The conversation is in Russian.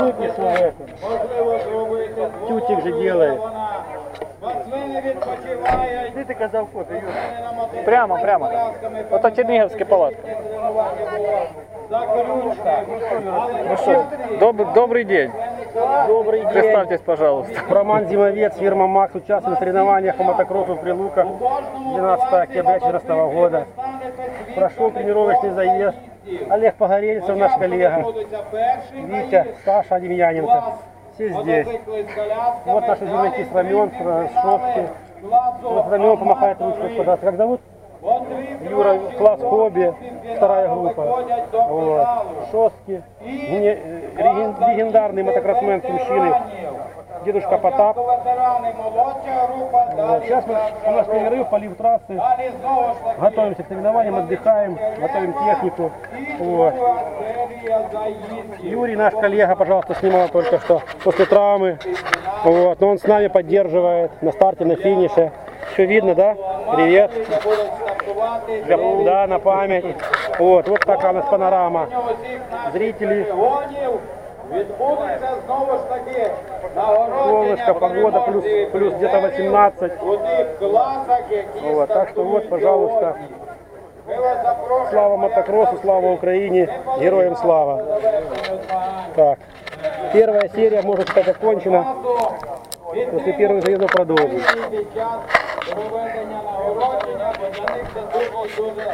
Выписал это. Можливо зробити Тютик же делает. Маслини відпочивають. Ты ты казав фото, Юра. Прямо, прямо. Ото Чернігівська палатка. Закручка. Ну что, доб- добрый день. Добрый день. Представьтесь, пожалуйста. Роман Зимовец, фирма МАКС, участвует в соревнованиях по мотокроссу Прилука 12 октября 2014 года. Прошел тренировочный заезд. Олег Погорельцев, наш коллега. Витя, Саша Демьяненко. Все здесь. Вот наши земляки с Рамен, с Шовки. Вот Рамен помахает ручкой, пожалуйста. Как зовут? Юра, класс хобби, вторая группа. Вот. Шостки, легендарный мотокроссмен с мужчины, дедушка Потап. Ветерани, молодша група. Вот. Сейчас мы, у нас перерыв, полив трассы, Далі знову ж таки. готовимся к соревнованиям, отдыхаем, готовим технику. Вот. Серія заїздів. Юрий, наш коллега, пожалуйста, снимал только что после травмы. Вот. Но он с нами поддерживает на старте, на финише. Все видно, да? Привет. Будуть стартувати Для- Да, на память. Вот, вот такая у нас панорама. усіх наших Зрители, регіонів. Відбудеться знову ж таки нагородження солнышко, погода плюс, плюс где-то 18. у тих класах, які Вот, так что вот, пожалуйста, Ми вас запрошуємо. слава мотокроссу, слава Украине, героям слава. Так, первая серия может стать окончена. После первых заездов продолжим. під час проведення нагородження, бо для них це дуже дуже